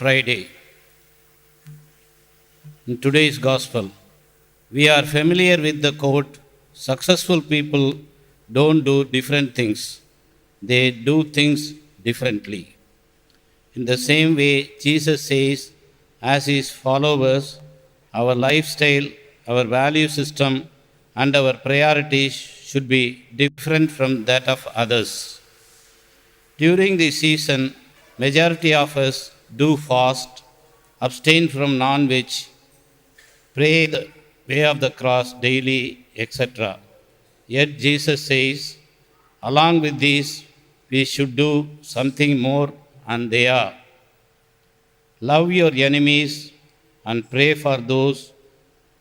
Friday. In today's Gospel, we are familiar with the quote Successful people don't do different things, they do things differently. In the same way, Jesus says, as his followers, our lifestyle, our value system, and our priorities should be different from that of others. During this season, majority of us do fast, abstain from non-veg, pray the way of the cross daily, etc. Yet Jesus says, along with these, we should do something more, and they are love your enemies and pray for those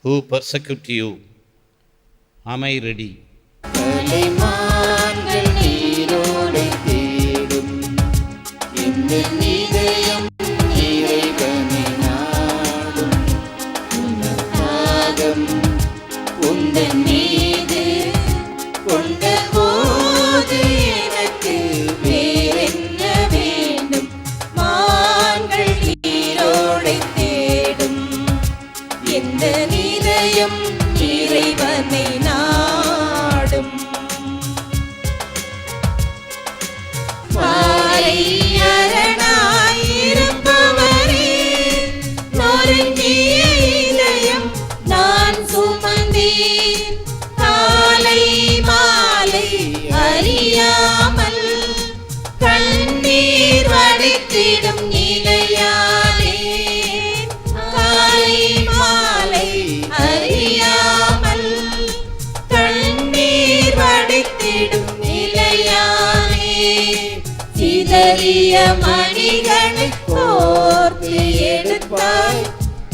who persecute you. Am I ready? மணிகளை கோர்த்து எடுத்தாய்.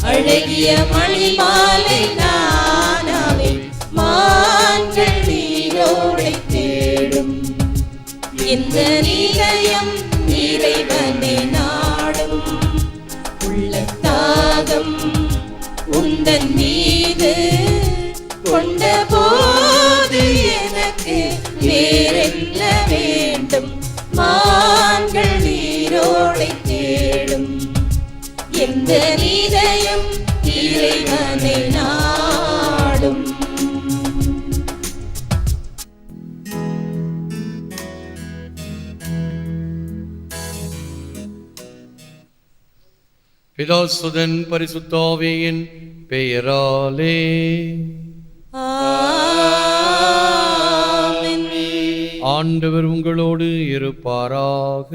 அழகிய மணி மாலை நானாவே மான்கள் நீரோடை தேடும். இந்த நிலையம் இறைவனை நாடும். உள்ள தாகம் உந்தன் பிதாசுதன் பரிசுத்தாவியின் பெயராலே. ஆண்டவர் உங்களோடு இருப்பாராக.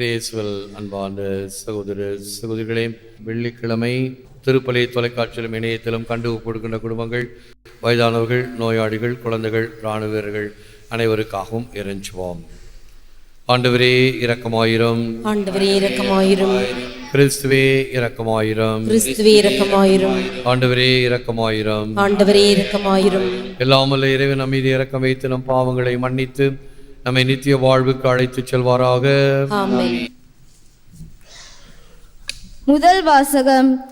இயேசுவில் அன்பான சகோதர சகோதரிகளே வெள்ளிக்கிழமை திருப்பலி தொலைக்காட்சியிலும் இணையத்திலும் கண்டு கொடுக்கின்ற குடும்பங்கள் வயதானவர்கள் நோயாளிகள் குழந்தைகள் இராணுவ வீரர்கள் அனைவருக்காகவும் இறைஞ்சுவோம். ஆண்டவரே இரக்கமாயிரம். ஆண்டவரே இரக்கமாயிரும். கிறிஸ்துவே இரக்கமாயிரம். கிறிஸ்துவே இரக்கமாயிரும். ஆண்டவரே இரக்கமாயிரம். ஆண்டவரே இரக்கமாயிரும். எல்லாமல்ல இறைவன் நம்மீது இறக்கம் வைத்து நம் பாவங்களை மன்னித்து நம்மை நித்திய வாழ்வுக்கு அழைத்துச் செல்வாராக. ஆமென். முதல் வாசகம்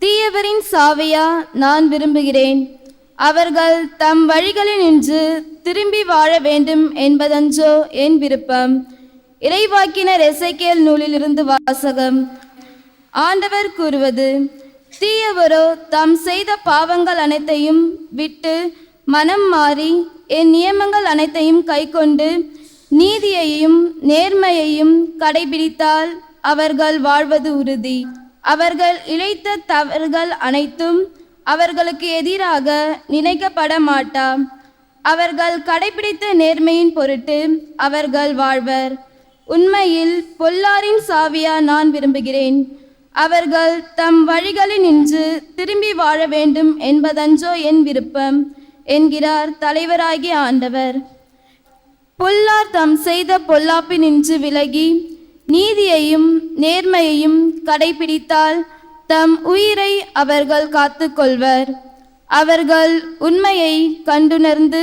தீயவரின் சாவையா நான் விரும்புகிறேன். அவர்கள் தம் வழிகளில் நின்று திரும்பி வாழ வேண்டும் என்பதன்றோ என் விருப்பம். இறைவாக்கினர் எசைக்கேல் நூலிலிருந்து வாசகம். ஆண்டவர் கூறுவது தீயவரோ தாம் செய்த பாவங்கள் அனைத்தையும் விட்டு மனம் மாறி என் நியமங்கள் அனைத்தையும் கைக்கொண்டு நீதியையும் நேர்மையையும் கடைபிடித்தால் அவர்கள் வாழ்வது உறுதி. அவர்கள் இழைத்த தவறுகள் அனைத்தும் அவர்களுக்கு எதிராக நினைக்கப்பட மாட்டா அவர்கள் கடைபிடித்த நேர்மையின் பொருட்டு அவர்கள் வாழ்வர். உண்மையில் பொல்லாரின் சாவியா நான் விரும்புகிறேன். அவர்கள் தம் வழிகளில் நின்று திரும்பி வாழ வேண்டும் என்பதன்றோ என் விருப்பம் என்கிறார் தலைவராகிய ஆண்டவர். பொல்லார் தம் செய்த பொல்லாப்பினின்று விலகி நீதியையும் நேர்மையையும் கடைபிடித்தால் தம் உயிரை அவர்கள் காத்து கொள்வர் அவர்கள் உண்மையை கண்டுணர்ந்து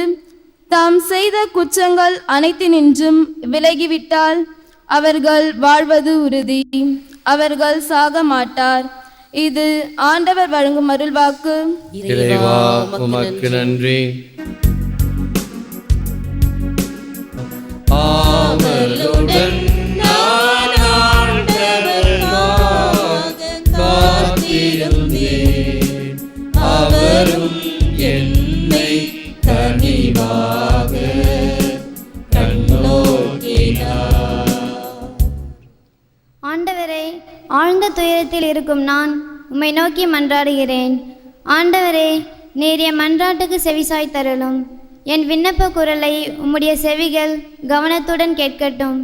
தாம் செய்த குற்றங்கள் அனைத்தினின்றும் விலகிவிட்டால் அவர்கள் வாழ்வது உறுதி. அவர்கள் சாக மாட்டார். இது ஆண்டவர் வழங்கும் அருள்வாக்கு நன்றி. ஆவலோ ஆழ்ந்த துயரத்தில் இருக்கும் நான் உம்மை நோக்கி மன்றாடுகிறேன். ஆண்டவரே நீர் என் மன்றாட்டுக்கு செவிசாய் தரலும். என் விண்ணப்ப குரலை உம்முடைய செவிகள் கவனத்துடன் கேட்கட்டும்.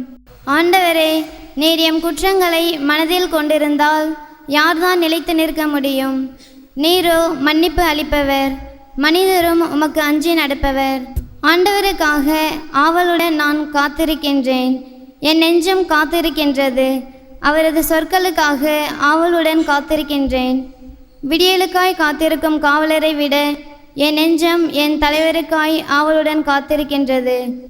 ஆண்டவரே நீர் எம் குற்றங்களை மனதில் கொண்டிருந்தால் யார்தான் நிலைத்து நிற்க முடியும்? நீரோ மன்னிப்பு அளிப்பவர். மனிதரும் உமக்கு அஞ்சி நடப்பவர். ஆண்டவருக்காக ஆவலுடன் நான் காத்திருக்கின்றேன். என் நெஞ்சம் காத்திருக்கின்றது. அவரது சொற்களுக்காக ஆவலுடன் காத்திருக்கின்றேன். விடியலுக்காய் காத்திருக்கும் காவலரை விட என் நெஞ்சம் என் தலைவருக்காய் ஆவலுடன் காத்திருக்கின்றது.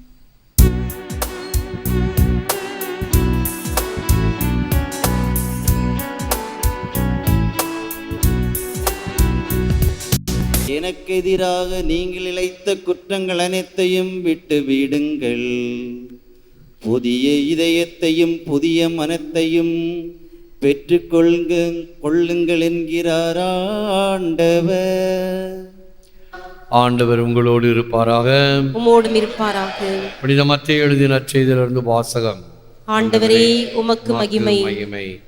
எனக்கு எதிராக நீங்கள் இழைத்த குற்றங்கள் அனைத்தையும் விட்டு விடுங்கள். புதிய இதயத்தையும் புதிய மனத்தையும் பெற்றுக்கொள்க கொள்ளுங்கள் என்கிறார் ஆண்டவர். ஆண்டவர் உங்களோடு இருப்பாராக. உம்மோடும் இருப்பாராக. புனித மத்திய எழுதின நற்செய்தியிலிருந்து வாசகம். ஆண்டவரே உமக்கு மகிமை. மகிமை.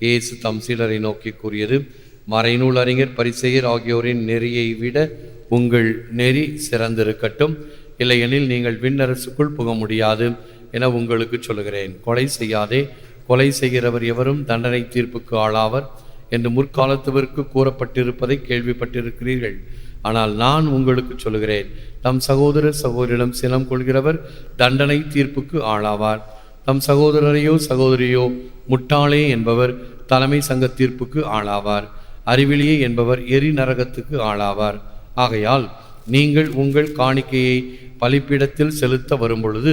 இயேசு தம் சீடரை நோக்கி கூறியது மறைநூல் அறிஞர் பரிசெயர் ஆகியோரின் நெறியை விட உங்கள் நெறி சிறந்திருக்கட்டும். இல்லையெனில் நீங்கள் விண்ணரசுக்குள் புக முடியாது. என உங்களுக்கு சொல்லுகிறேன். கொலை செய்யாதே. கொலை செய்கிறவர் எவரும் தண்டனை தீர்ப்புக்கு ஆளாவர் என்று முற்காலத்தவருக்கு கூறப்பட்டிருப்பதை கேள்விப்பட்டிருக்கிறீர்கள். ஆனால் நான் உங்களுக்கு சொல்லுகிறேன். தம் சகோதர சகோதரிடம் சினம் கொள்கிறவர் தண்டனை தீர்ப்புக்கு ஆளாவார். தம் சகோதரரையோ சகோதரியோ முட்டாளே என்பவர் தலைமை சங்க தீர்ப்புக்கு ஆளாவார். அறிவிலியே என்பவர் எரி நரகத்துக்கு ஆளாவார். ஆகையால் நீங்கள் உங்கள் காணிக்கையை பலிப்பிடத்தில் செலுத்த வரும்பொழுது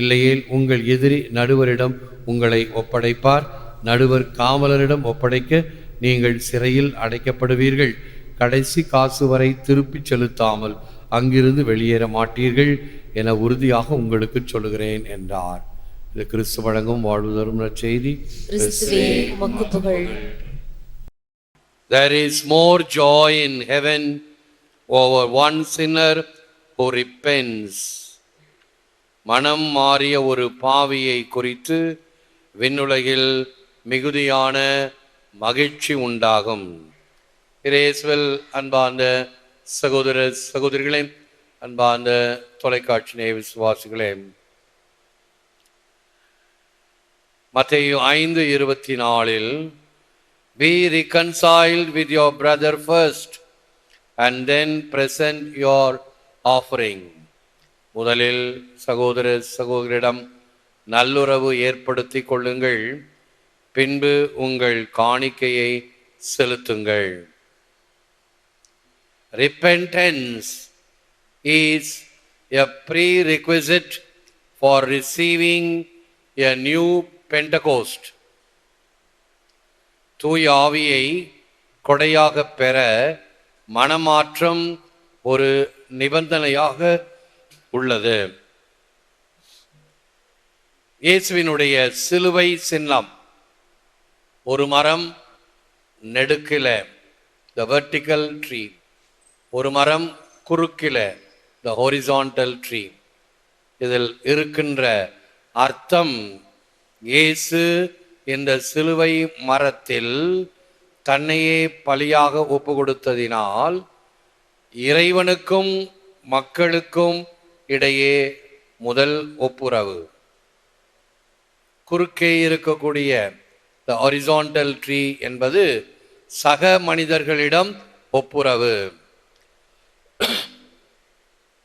இல்லையேல் உங்கள் எதிரி நடுவரிடம் உங்களை ஒப்படைப்பார். நடுவர் காவலரிடம் ஒப்படைக்க நீங்கள் சிறையில் அடைக்கப்படுவீர்கள். கடைசி காசு வரை திருப்பிச் செலுத்தாமல் அங்கிருந்து வெளியேற மாட்டீர்கள் என உறுதியாக உங்களுக்கு சொல்லுகிறேன் என்றார். இது கிறிஸ்து வழங்கும் வாழ்வு தரும் புகழ். There is more joy in heaven over one sinner who repents. மனம் மாறிய ஒரு பாவியை குறித்து விண்ணுலகில் மிகுதியான மகிழ்ச்சி உண்டாகும். இரேஸ்வல் அன்பார்ந்த சகோதர சகோதரிகளே அன்பார்ந்த தொலைக்காட்சி நேய விசுவாசிகளே மத்திய ஐந்து இருபத்தி நாலில் be reconciled with your brother first and then present your offering முதலில் சகோதர சகோதரிடம் நல்லுறவு ஏற்படுத்தி கொள்ளுங்கள். பின்பு உங்கள் காணிக்கையை செலுத்துங்கள். Repentance is a prerequisite for receiving a new Pentecost தூய ஆவியை கொடையாக பெற மனமாற்றம் ஒரு நிபந்தனையாக உள்ளது. இயேசுவினுடைய சிலுவை சின்னம். ஒரு மரம் நெடுக்கில த வெர்டிக்கல் ட்ரீ ஒரு மரம் குறுக்கில த ஹொரிசான்டல் ட்ரீ இதில் இருக்கின்ற அர்த்தம் இயேசு இந்த சிலுவை மரத்தில் தன்னையே பலியாக ஒப்பு கொடுத்ததினால் இறைவனுக்கும் மக்களுக்கும் இடையே முதல் ஒப்புரவு. குறுக்கே இருக்கக்கூடிய த ஹொரிசான்டல் ட்ரீ என்பது சக மனிதர்களிடம் ஒப்புரவு.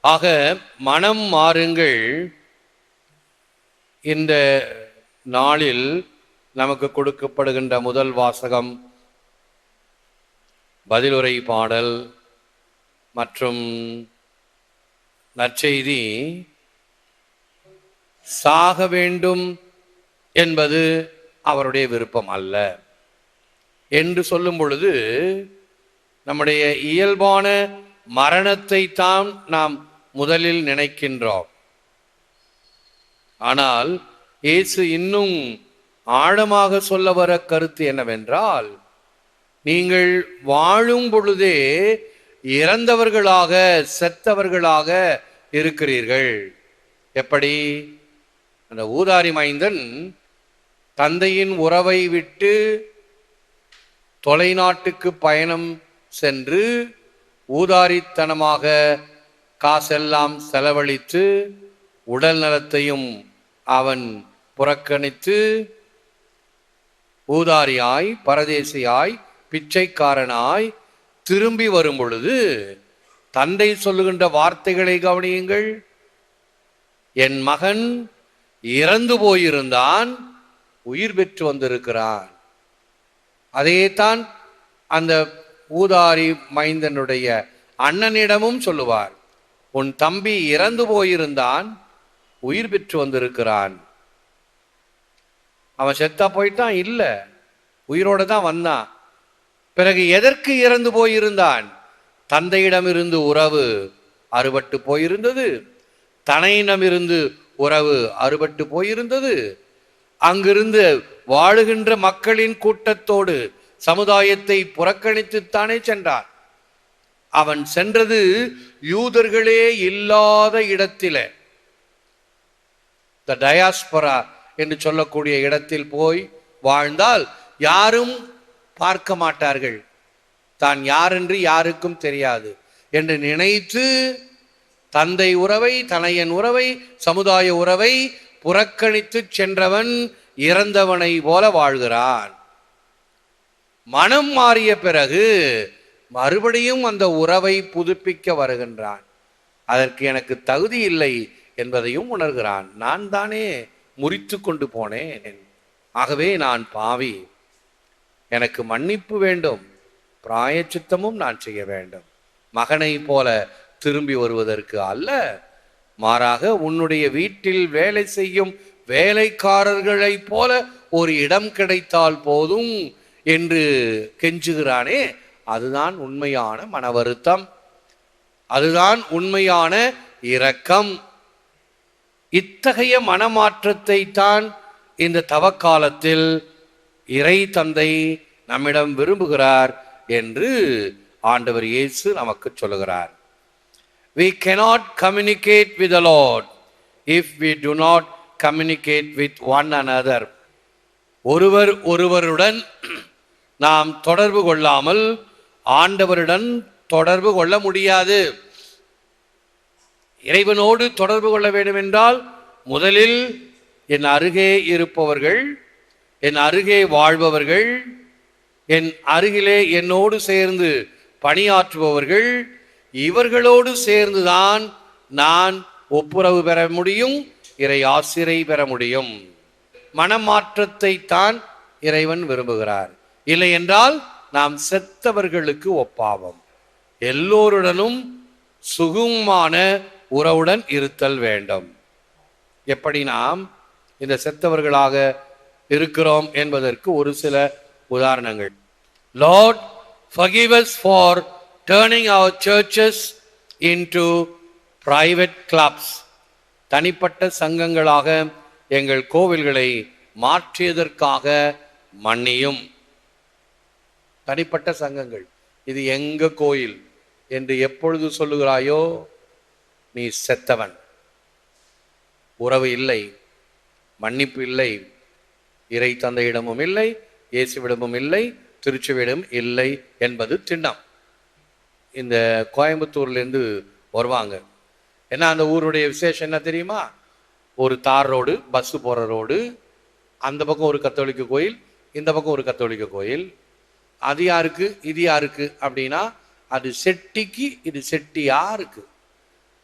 ஆக மனம் மாறுங்கள். இந்த நாளில் நமக்கு கொடுக்கப்படுகின்ற முதல் வாசகம் பதிலுரை பாடல் மற்றும் நற்செய்தி சாக வேண்டும் என்பது அவருடைய விருப்பம் அல்ல. என்று சொல்லும் பொழுது நம்முடைய இயல்பான மரணத்தை தான் நாம் முதலில் நினைக்கின்றோம். ஆனால் இயேசு இன்னும் ஆழமாக சொல்ல வர கருத்து என்னவென்றால் நீங்கள் வாழும் பொழுதே இறந்தவர்களாக செத்தவர்களாக இருக்கிறீர்கள். எப்படி? அந்த ஊதாரி மைந்தன் தந்தையின் உறவை விட்டு தொலைநாட்டுக்கு பயணம் சென்று ஊதாரித்தனமாக காசெல்லாம் செலவழித்து உடல் நலத்தையும் அவன் புறக்கணித்து ஊதாரியாய் பரதேசியாய் பிச்சைக்காரனாய் திரும்பி வரும் பொழுது தந்தை சொல்லுகின்ற வார்த்தைகளை கவனியுங்கள். என் மகன் இறந்து போயிருந்தான் உயிர் பெற்று வந்திருக்கிறான். அதைத்தான் அந்த ஊதாரி மைந்தனுடைய அண்ணனிடமும் சொல்லுவார். உன் தம்பி இறந்து போயிருந்தான் உயிர் பெற்று வந்திருக்கிறான். அவன் செத்தா போயிட்டான்? இல்லை. உயிரோடு தான் வந்தான். பிறகு எதற்கு இறந்து போயிருந்தான்? தந்தையிடமிருந்து உறவு அறுபட்டு போயிருந்தது. தனையிடமிருந்து உறவு அறுபட்டு போயிருந்தது. அங்கிருந்து வாழுகின்ற மக்களின் கூட்டத்தோடு சமுதாயத்தை புறக்கணித்துத்தானே சென்றான். அவன் சென்றது யூதர்களே இல்லாத இடத்திலே. த டயாஸ்பரா என்று சொல்லக்கூடிய இடத்தில் போய் வாழ்ந்தால் யாரும் பார்க்க மாட்டார்கள். தான் யாரென்று யாருக்கும் தெரியாது என்று நினைத்து தந்தை உறவை தனையன் உறவை சமுதாய உறவை புறக்கணித்து சென்றவன் இறந்தவனை போல வாழ்கிறான். மனம் மாறிய பிறகு மறுபடியும் அந்த உறவை புதுப்பிக்க வருகின்றான். அதற்கு எனக்கு தகுதி இல்லை என்பதையும் உணர்கிறான். நான் தானே முறித்து கொண்டு போனேன். ஆகவே நான் பாவி. எனக்கு மன்னிப்பு வேண்டும். பிராயச்சித்தமும் நான் செய்ய வேண்டும். மகனை போல திரும்பி வருவதற்கு அல்ல. மாறாக உன்னுடைய வீட்டில் வேலை செய்யும் வேலைக்காரர்களைப் போல ஒரு இடம் கிடைத்தால் போதும் என்று கெஞ்சுகிறானே. அதுதான் உண்மையான மன வருத்தம் அதுதான் உண்மையான இரக்கம். இத்தகைய மனமாற்றத்தை தான் இந்த தவக்காலத்தில் இறை தந்தை நம்மிடம் விரும்புகிறார். என்று ஆண்டவர் இயேசு நமக்கு சொல்லுகிறார். We cannot communicate with Lord if we do not communicate with one another ஒருவர் ஒருவருடன் நாம் தொடர்பு கொள்ளாமல் ஆண்டவருடன் தொடர்பு கொள்ள முடியாது. இறைவனோடு தொடர்பு கொள்ள வேண்டும் என்றால் முதலில் என் அருகே இருப்பவர்கள் என் அருகே வாழ்பவர்கள் என் அருகிலே என்னோடு சேர்ந்து பணியாற்றுபவர்கள் இவர்களோடு சேர்ந்துதான் நான் ஒப்புரவு பெற முடியும் இறை ஆசிரை பெற முடியும். மனமாற்றத்தை தான் இறைவன் விரும்புகிறார். இல்லை என்றால் நாம் செத்தவர்களுக்கு ஒப்பாவோம். எல்லோருடனும் சுகுமான உறவுடன் இருத்தல் வேண்டும். எப்படி நாம் இந்த செத்தவர்களாக இருக்கிறோம் என்பதற்கு ஒரு சில உதாரணங்கள். Lord forgive for turning our churches churches into clubs தனிப்பட்ட சங்கங்களாக எங்கள் கோவில்களை மாற்றியதற்காக மன்னியும். தனிப்பட்ட சங்கங்கள். இது எங்க கோயில்? என்று எப்பொழுது சொல்லுகிறாயோ நீ செத்தவன். உறவு இல்லை மன்னிப்பு இல்லை இறை தந்தையிடமும் இல்லை இயேசுவிடமும் இல்லை திருச்சுவிடம் இல்லை என்பது திண்ணம். இந்த கோயம்புத்தூர்லேருந்து வருவாங்க. ஏன்னா அந்த ஊருடைய விசேஷம் என்ன தெரியுமா? ஒரு தார் ரோடு பஸ்ஸு போகிற ரோடு அந்த பக்கம் ஒரு கத்தோலிக்க கோயில் இந்த பக்கம் ஒரு கத்தோலிக்க கோயில். அது யாருக்கு? இது யாருக்கு? அப்படின்னா அது செட்டிக்கு இது செட்டியாருக்கு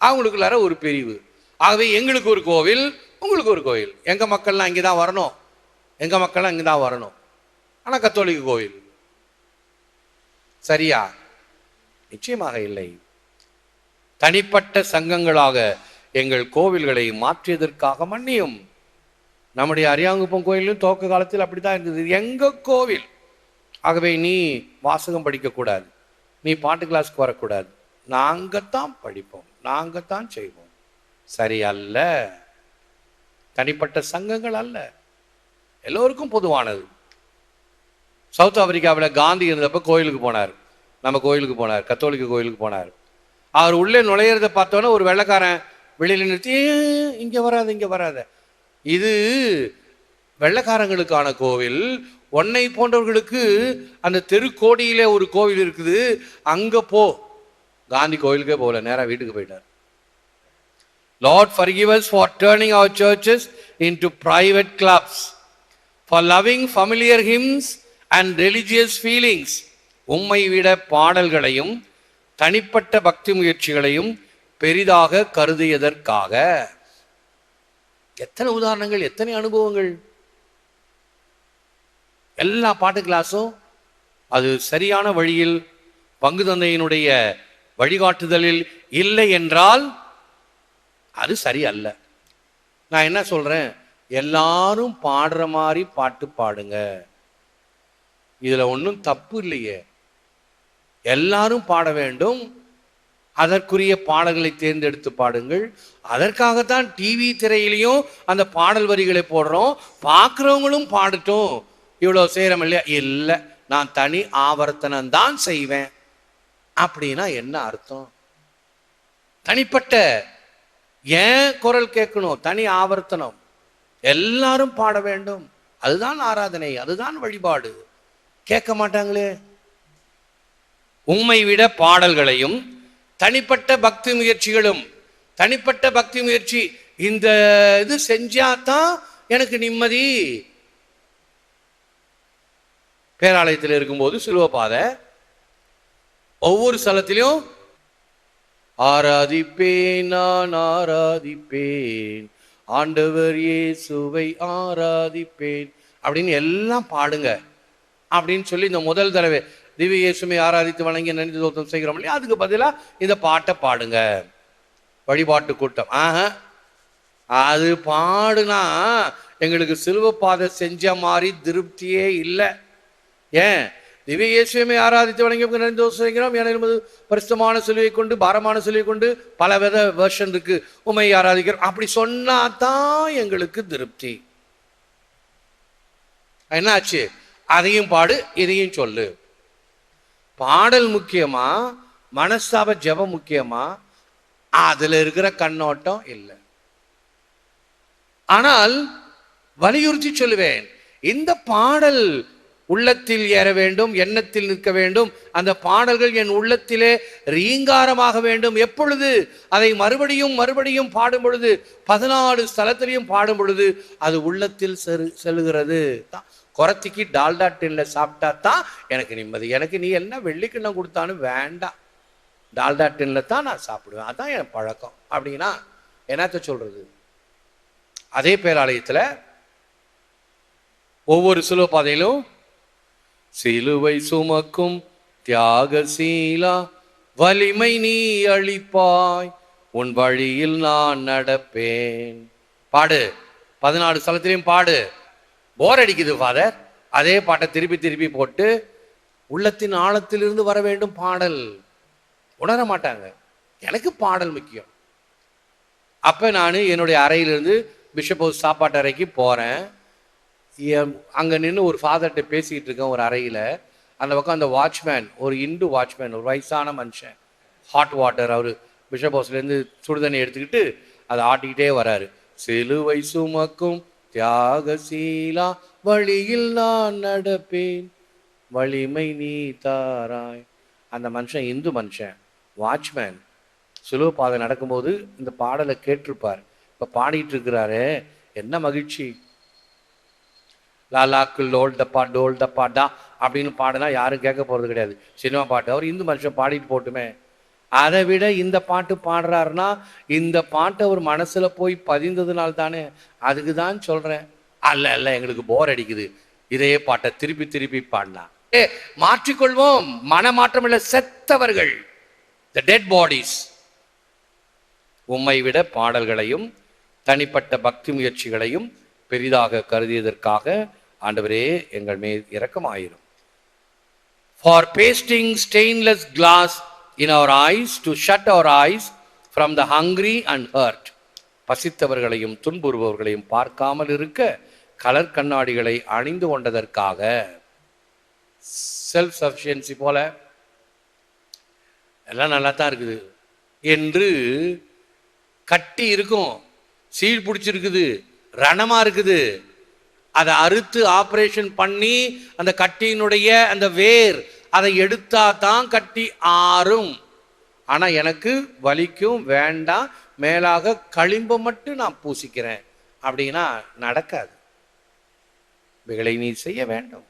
அவங்களுக்குள்ளார ஒரு பிரிவு. ஆகவே எங்களுக்கு ஒரு கோவில் உங்களுக்கு ஒரு கோயில். எங்கள் மக்கள்லாம் இங்கே தான் வரணும். எங்கள் மக்கள்லாம் இங்கே தான் வரணும். ஆனால் கத்தோலிக்க கோவில். சரியா? நிச்சயமாக இல்லை. தனிப்பட்ட சங்கங்களாக எங்கள் கோவில்களை மாற்றியதற்காக மன்னியும். நம்முடைய அரியாங்குப்பம் கோயிலும் துவக்க காலத்தில் அப்படிதான் இருந்தது. எங்க கோவில்? ஆகவே நீ வாசகம் படிக்கக்கூடாது. நீ பாட்டு கிளாஸ்க்கு வரக்கூடாது. நாங்கத்தான் படிப்போம். நாங்கத்தான் செய்வோம். சரி அல்ல. தனிப்பட்ட சங்கங்கள் அல்ல. எல்லோருக்கும் பொதுவானது. சவுத் ஆப்பிரிக்காவில் காந்தி இருந்தப்போ கோயிலுக்கு போனார். நம்ம கோயிலுக்கு போனார் கத்தோலிக்க கோயிலுக்கு போனார். அவர் உள்ளே நுழையிறத பார்த்தோன்னே ஒரு வெள்ளைக்காரன் வெளியில் நிறுத்தி இங்கே வராது வராத வராத. இது வெள்ளைக்காரங்களுக்கான கோவில். ஒன்னை போன்றவர்களுக்கு அந்த தெருக்கோடியிலே ஒரு கோவில் இருக்குது. அங்கே போ. காந்தி கோயிலுக்கே போகல நேராக வீட்டுக்கு போயிட்டார். Lord, forgive us for turning our churches into private clubs, for loving familiar hymns and religious feelings உம்மை விட பாடல்களையும் தனிப்பட்ட பக்தி முயற்சிகளையும் பெரிதாக கருதியதற்காக. எத்தனை உதாரணங்கள் எத்தனை அனுபவங்கள்? எல்லா பாட்டு கிளாஸும் அது சரியான வழியில் பங்கு தந்தையினுடைய வழிகாட்டுதலில் இல்லை என்றால் அது சரி அல்ல. நான் என்ன சொல்றேன்? எல்லாரும் பாடுற மாதிரி பாட்டு பாடுங்க. இதில் ஒன்றும் தப்பு இல்லையே. எல்லாரும் பாட வேண்டும். அதற்குரிய பாடல்களை தேர்ந்தெடுத்து பாடுங்கள். அதற்காகத்தான் டிவி திரையிலையும் அந்த பாடல் வரிகளை போடுறோம். பார்க்குறவங்களும் பாடட்டும். இவ்வளோ செய்கிறோம் இல்லையா? இல்லை நான் தனி ஆவர்த்தனம் தான் செய்வேன். அப்படின்னா என்ன அர்த்தம்? தனிப்பட்ட ஏன் குரல் கேட்கணும்? தனி ஆவர்த்தனம். எல்லாரும் பாட வேண்டும். அதுதான் ஆராதனை அதுதான் வழிபாடு. கேட்க மாட்டாங்களே. உம்மை விட பாடல்களையும் தனிப்பட்ட பக்தி முயற்சிகளும் தனிப்பட்ட பக்தி முயற்சி இந்த இது செஞ்சாதான் எனக்கு நிம்மதி. பேராலயத்தில் இருக்கும்போது சிலுவப்பாதை ஒவ்வொரு ஸ்தலத்திலையும் ஆராதிப்பேன் நான் ஆராதிப்பேன் ஆண்டவர் இயேசுவை ஆராதிப்பேன் அப்படின்னு எல்லாம் பாடுங்க. அப்படின்னு சொல்லி இந்த முதல் தடவை திவ்ய இயேசுமை ஆராதித்து வணங்கி நன்றி தோத்தம் செய்கிறோம் இல்லையா? அதுக்கு பதிலாக இந்த பாட்டை பாடுங்க. வழிபாட்டு கூட்டம். ஆஹ. அது பாடுனா எங்களுக்கு சிலுவப்பாதை செஞ்ச மாதிரி திருப்தியே இல்லை. ஏன்? திவ்ய இயேசுவை ஆராதித்து வணங்கி நன்றி தோசம் செய்கிறோம். ஏன்னா என்பது பரிசுத்தமான சிலுவை கொண்டு பாரமான சிலுவை கொண்டு பல வித வேர்ஷன் இருக்கு. உமை ஆராதிக்கிறோம். அப்படி சொன்னா தான் எங்களுக்கு திருப்தி. என்னாச்சு? அதையும் பாடு இதையும் சொல்லு. பாடல் முக்கியமா? மனஸ்தாப ஜெபம் முக்கியமா? அதுல இருக்கிற கண்ணோட்டம் இல்லை. ஆனால் வலியுறுத்தி சொல்லுவேன் இந்த பாடல் உள்ளத்தில் ஏற வேண்டும் எண்ணத்தில் நிற்க வேண்டும். அந்த பாடல்கள் என் உள்ளத்திலே ரீங்காரமாக வேண்டும். எப்பொழுது? அதை மறுபடியும் மறுபடியும் பாடும் பொழுது பதினாலு ஸ்தலத்திலையும் பாடும் பொழுது அது உள்ளத்தில் செரு செல்லுகிறது. தான் குரத்திக்கு டால்டா டின்ல சாப்பிட்டா தான் எனக்கு நிம்மதி. எனக்கு நீ என்ன வெள்ளிக்கிண்ணம் கொடுத்தாலும் வேண்டாம் டால்டா டின்ல தான் நான் சாப்பிடுவேன். அதான் என் பழக்கம். அப்படின்னா என்னத்த சொல்றது? அதே பேராலயத்தில் ஒவ்வொரு சிலுவை பாதையிலும் சிலுவை சுமக்கும் தியாகசீலா வலிமை நீ அளிப்பாய் உன் வழியில் நான் நடப்பேன். பாடு. பதினாலு ஸ்தலத்திலையும் பாடு. போர் அடிக்குது ஃபாதர் அதே பாட்டை திருப்பி திருப்பி போட்டு உள்ளத்தின் ஆழத்திலிருந்து வர வேண்டும் பாடல். உணர மாட்டாங்க. எனக்கு பாடல் முக்கியம். அப்போ நான் என்னுடைய அறையிலிருந்து பிஷப் ஹவுஸ் சாப்பாட்டு அறைக்கு போகிறேன் அங்கே நின்று ஒரு ஃபாதர்கிட்ட பேசிக்கிட்டு இருக்கேன் ஒரு அறையில். அந்த பக்கம் அந்த வாட்ச்மேன் ஒரு இந்து வாட்ச்மேன் ஒரு வயசான மனுஷன். ஹாட் வாட்டர் அவர் பிஷப் ஹவுஸ்லேருந்து சுடுதண்ணி எடுத்துக்கிட்டு அதை ஆட்டிக்கிட்டே வராரு. சிலுவை சுமக்கும் தியாகசீலா வழியில் நான் நடப்பேன். வலிமை நீ தாராய். அந்த மனுஷன் இந்து மனுஷன் வாட்ச்மேன் சிலுவை பாதை நடக்கும்போது இந்த பாடலை கேட்டிருப்பார். இப்போ பாடிட்டு இருக்கிறாரு என்ன மகிழ்ச்சி. லாலாக்கு லோல்டப்பா டப்பா டா அப்படின்னு பாடலாம் யாரும் கேட்க போகிறது கிடையாது. சினிமா பாட்டு. அவர் இந்து மனுஷன் பாடிட்டு போட்டுமே. அதை விட இந்த பாட்டு பாடுறாருன்னா இந்த பாட்டு அவர் மனசில் போய் பதிந்ததுனால தானே அதுக்கு தான் சொல்கிறேன் அல்ல அல்ல எங்களுக்கு போர் அடிக்குது. இதே பாட்டை திருப்பி திருப்பி பாடலாம். ஏ மாற்றிக்கொள்வோம். மனமாற்றம் இல்லை செத்தவர்கள். த டெட் பாடிஸ் உம்மை விட பாடல்களையும் தனிப்பட்ட பக்தி முயற்சிகளையும் பெரிதாக கருதியதற்காக ஆண்டவரே எங்கள் மேல் இரக்கமாயிரும். For pasting stainless glass in our eyes to shut our eyes from the hungry and hurt பசித்தவர்களையும் துன்புறுபவர்களையும் பார்க்காமல் இருக்க கலர் கண்ணாடிகளை அணிந்து கொண்டதற்காக. செல்ஃப் சஃபிஷியன்சி போல. எல்லாம் நல்லா தான் இருக்குது. என்று கட்டி இருக்கும். சீழ் பிடிச்சிருக்குது. ரணமாக இருக்குது. அதை அறுத்து ஆப்ரேஷன் பண்ணி அந்த கட்டியினுடைய அந்த வேர் அதை எடுத்தா தான் கட்டி ஆறும். ஆனால் எனக்கு வலிக்கும் வேண்டாம் மேலாக களிம்பை மட்டும் நான் பூசிக்கிறேன். அப்படின்னா நடக்காது. இவைகளை நீ செய்ய வேண்டும்.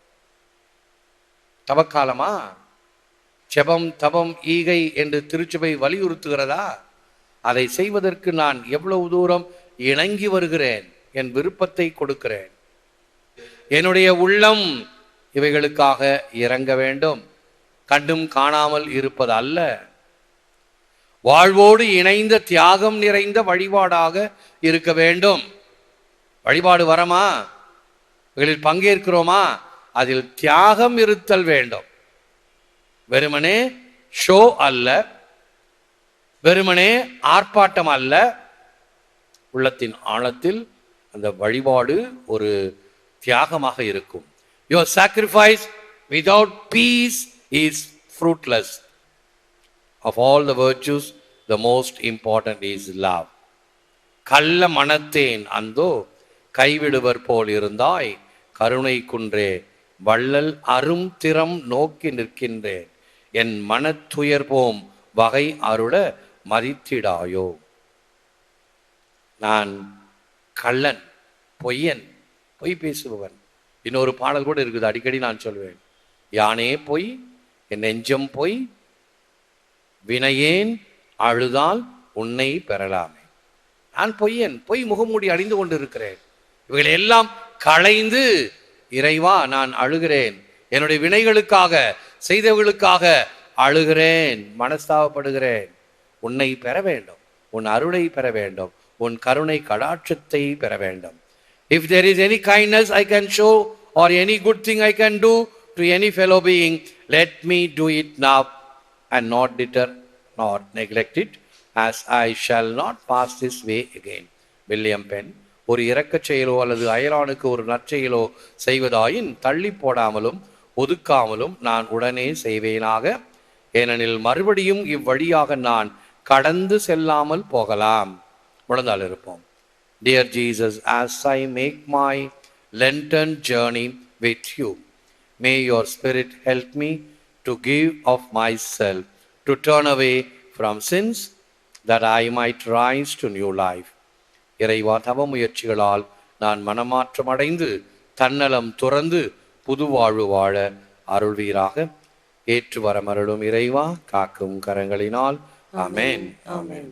தவக்காலமா? செபம் தபம் ஈகை என்று திருச்சபை வலியுறுத்துகிறதா? அதை செய்வதற்கு நான் எவ்வளவு தூரம் இணங்கி வருகிறேன் என் விருப்பத்தை கொடுக்கிறேன். என்னுடைய உள்ளம் இவைகளுக்காக இறங்க வேண்டும். கண்டும் காணாமல் இருப்பது அல்ல வாழ்வோடு இணைந்த தியாகம் நிறைந்த வழிபாடாக இருக்க வேண்டும். வழிபாடு வரமா? இதில் பங்கேற்கிறோமா? அதில் தியாகம் இருத்தல் வேண்டும். வெறுமனே ஷோ அல்ல. வெறுமனே ஆர்ப்பாட்டம் அல்ல. உள்ளத்தின் ஆழத்தில் அந்த வழிபாடு ஒரு தியாகமாக இருக்கும். Your sacrifice without peace is fruitless of all the virtues the most important is love கள்ள மனத்தேன் அந்தோ கைவிடுவர் போல் இருந்தாய். கருணை குன்றே வள்ளல் அரும் திறம் நோக்கி நிற்கின்றேன். என் மனத்துயர் போம் வகை அருள மதித்திடாயோ. நான் கள்ளன் பொய்யன் பொய் பேசுபவன் இன்னொரு பாடல் கூட இருக்குது அடிக்கடி நான் சொல்வேன். யானே பொய் என் நெஞ்சம் பொய் வினையேன் அழுதால் உன்னை பெறலாமே. நான் பொய்யன் பொய் முகமூடி அணிந்து கொண்டிருக்கிறேன். இவைகளை எல்லாம் களைந்து இறைவா நான் அழுகிறேன். என்னுடைய வினைகளுக்காக செய்தவர்களுக்காக அழுகிறேன். மனஸ்தாபப்படுகிறேன். உன்னை பெற வேண்டும். உன் அருளை பெற வேண்டும். உன் கருணை கடாட்சத்தை பெற வேண்டும். If there is any kindness I can show or any good thing I can do to any fellow being, let me do it now and not deter nor neglect it, as I shall not pass this way again. William Penn ஒரு இரக்கச் செயலோ அல்லது அயலானுக்கு ஒரு நற்செயலோ செய்வதாயின் தள்ளி போடாமலும் ஒதுக்காமலும் நான் உடனே செய்வேனாக ஏனெனில் மறுபடியும் இவ்வழியாக நான் கடந்து செல்லாமல் போகலாம் முழந்தால் இருப்போம் Dear Jesus, as I make my Lenten journey with you, may your Spirit help me to give of myself, to turn away from sins, that I might rise to new life. இறைவா தவ முயற்சிகளால் நான் மனமாற்றம் அடைந்து தன்னலம் துறந்து புது வாழ்வு வாழ அருள்வீராக ஏற்று வரமருளும் இறைவா காக்கும் கரங்களினால் ஆமென் ஆமென்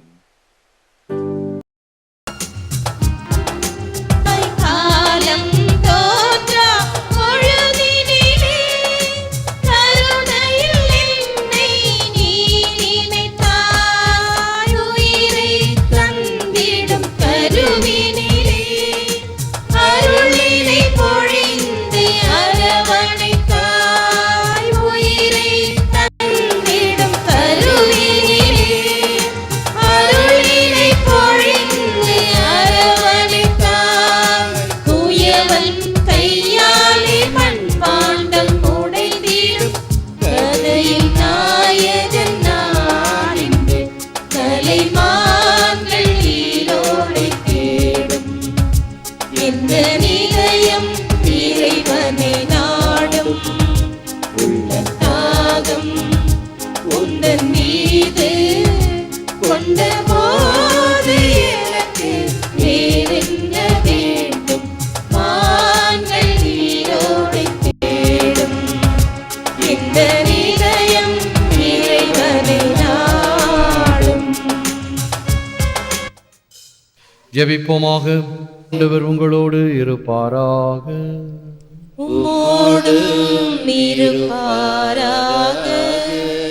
ஜெபிப்போமாக. ஆண்டவர் உங்களோடு இருப்பாராக.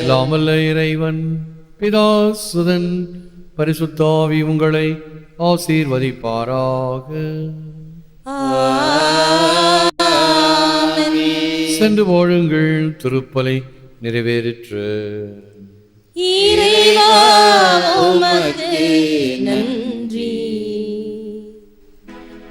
இல்லாமல்ல இறைவன் பிதா சுதன் பரிசுத்தாவி உங்களை ஆசீர்வதிப்பாராக. சென்று வாழுங்கள் திருப்பலை நிறைவேறிற்று. இறைவா நன்றி.